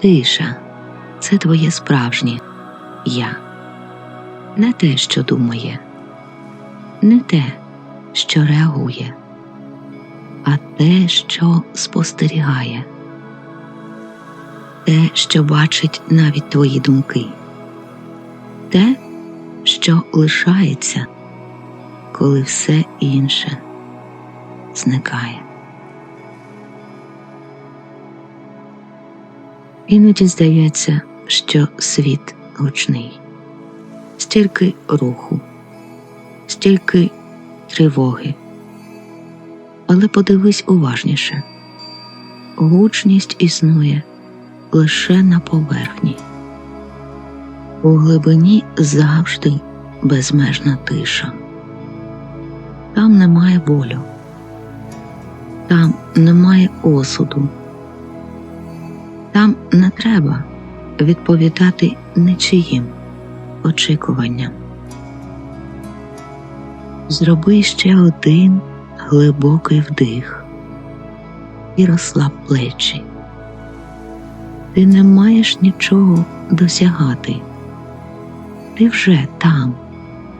Тиша. Це твоє справжнє я, не те, що думає, не те, що реагує, а те, що спостерігає, те, що бачить навіть твої думки, те, що лишається, коли все інше зникає. Іноді здається, що світ гучний, стільки руху, стільки тривоги. Але подивись уважніше гучність існує лише на поверхні. У глибині завжди безмежна тиша. Там немає болю, там немає осуду. Там не треба відповідати нічиїм очікуванням. Зроби ще один глибокий вдих і розслаб плечі. Ти не маєш нічого досягати. Ти вже там,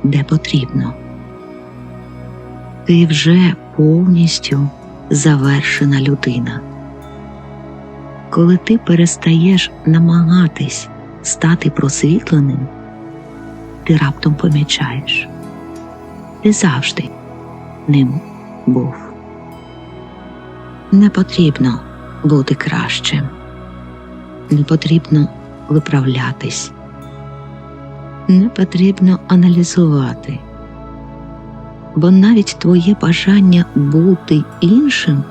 де потрібно. Ти вже повністю завершена людина коли ти перестаєш намагатись стати просвітленим, ти раптом помічаєш, ти завжди ним був. Не потрібно бути кращим, не потрібно виправлятись, не потрібно аналізувати, бо навіть твоє бажання бути іншим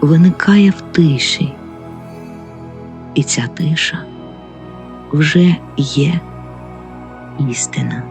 виникає в тиші і ця тиша вже є істина.